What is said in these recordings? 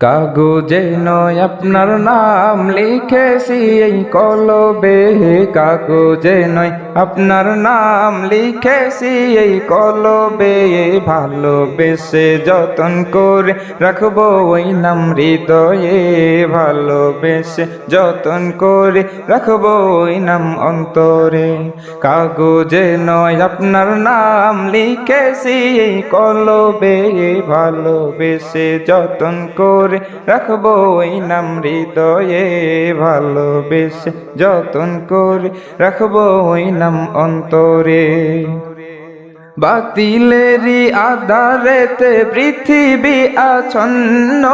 কাগজে নয় আপনার নাম লিখেছি এই কলবে। কাগজে নয় আপনার নাম লিখেছি এই কলবে। ভালোবেসে যতন করে রাখব ওই নাম হৃদয়ে। ভালোবেসে যতন করে রাখব ওই নাম অন্তরে। কাগজে নয় আপনার নাম লিখেছি এই কলবে। ভালোবেসে যতন করে রাখব ওই নাম হৃদয়ে ভালোবেসে যতন করে রাখব ওই নাম অন্তরে। বাতিলেরই আধারেতে পৃথিবী আছন্ন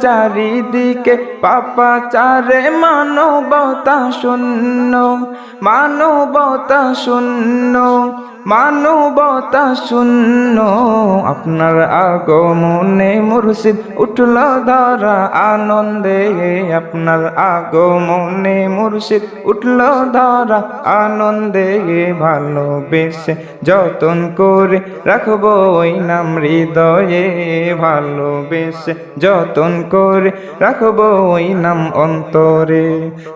চারিদিকে পাপাচারে মানবতা শূন্য মানবতা শূন্য মানবতা শূন্য। আপনার আগমনে মুর্শিদ উঠল ধরা আনন্দে, আপনার আগমনে মুর্শিদ উঠল ধরা আনন্দে। ভালোবেসে যতন করে রাখব ওই নাম হৃদয়ে ভালোবেসে। যতন করে রাখব ওই নাম অন্তরে।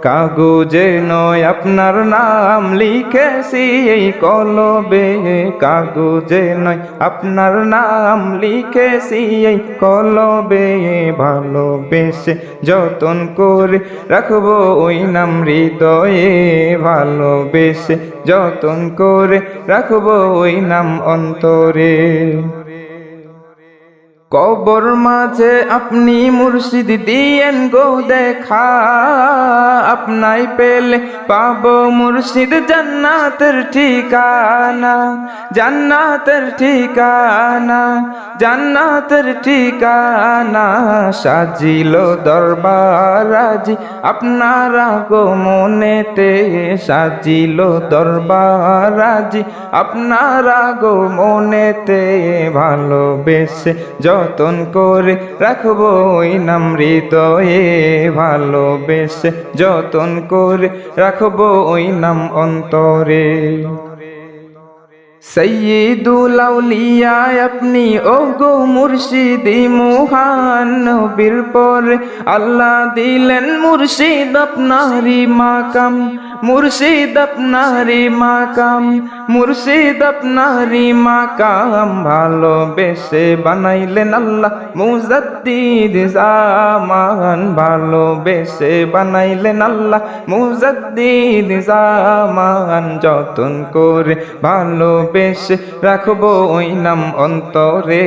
কাগজে নয় আপনার নাম লিখেছি এই কলবে। কাগজে নয় আপনার নাম লিখেছি এই কলবে। ভালোবেসে যতন করে রাখব ওই নাম হৃদয়ে। ভালোবেসে যতন করে রাখব ওই নাম অন্তরে কবর মাঝে আপনি মুর্শিদ দিয়েন গো দেখা। আপনাই পেলে পাব মুর্শিদ জান্নাতের ঠিকানা জান্নাতের ঠিকানা জান্নাতের ঠিকানা। সাজিল দরবার আজি আপনারা গো মনেতে, সাজিল দরবার আজি আপনারা গো মনেতে। ভালোবেসে যতন করে রাখব ওই নাম হৃদয়ে ভালোবেসে। যতন করে রাখব ওই নাম অন্তরে। সৈয়দুল আপনি ও গো মুর্শিদি মহান নবীর পর। আল্লাহ দিলেন মুর্শিদ আপনারি মাকাম। মুর্শিদ আপনারি মাকাম, মুর্শিদ আপনারি মাকাম, ভালোবেসে বানাইলেন আল্লাহ মুজাদ্দিদ জামান, ভালোবেসে বানাইলেন আল্লাহ মুজাদ্দিদ জামান, যতন করে ভালোবেসে রাখব ওই নাম অন্তরে,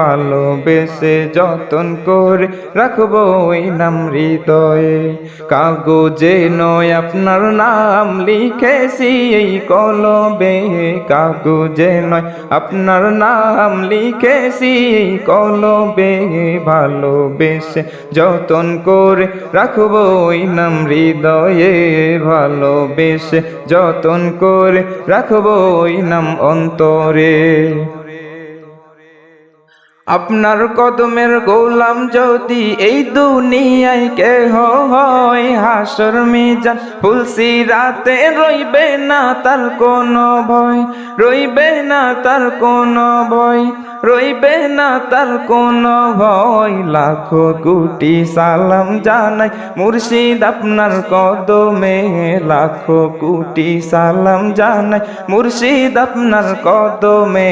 ভালোবেসে যতন করে রাখব ওই নাম হৃদয়ে, কাগজে নয় আপনার নাম লিখেছি এই কলবে, কাগজে নয়। আপনার নাম লিখেছি এই কলবে, ভালোবেসে যতন করে রাখব ওই নাম হৃদয়ে, ভালোবেসে যতন করে রাখব ওই নাম অন্তরে। আপনার কদমের গোলাম যদি এই দুনিয়ায় কেহ হয়, হাসর মিজান ফুলসি রাতে রইবে না তার কোনো ভয়, রইবে না তার কোনো ভয়। রইবে না তার কোনো ভয়, লাখো কোটি সালাম জানাই মুর্শিদ আপনার কদমে, লাখো কোটি সালাম জানাই মুর্শিদ আপনার কদমে।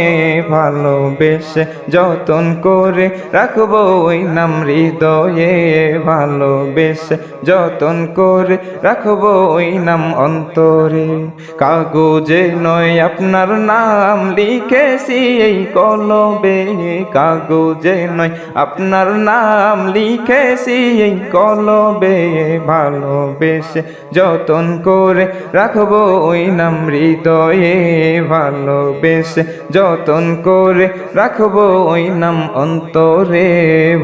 ভালোবেসে যতন করে রাখব ওই নাম হৃদয়ে, ভালোবেসে যতন করে রাখব ওই নাম অন্তরে। কাগজে নয় আপনার নাম, লিখেছি এই কলবে কাগজে নয়। আপনার নাম লিখেছি এই কলবে ভালোবেসে যতন করে রাখব ওই নাম হৃদয়ে ভালোবেসে যতন করে রাখব ওই নাম অন্তরে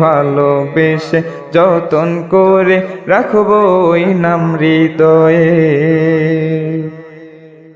ভালোবেসে যতন করে রাখব ওই নাম হৃদয়ে।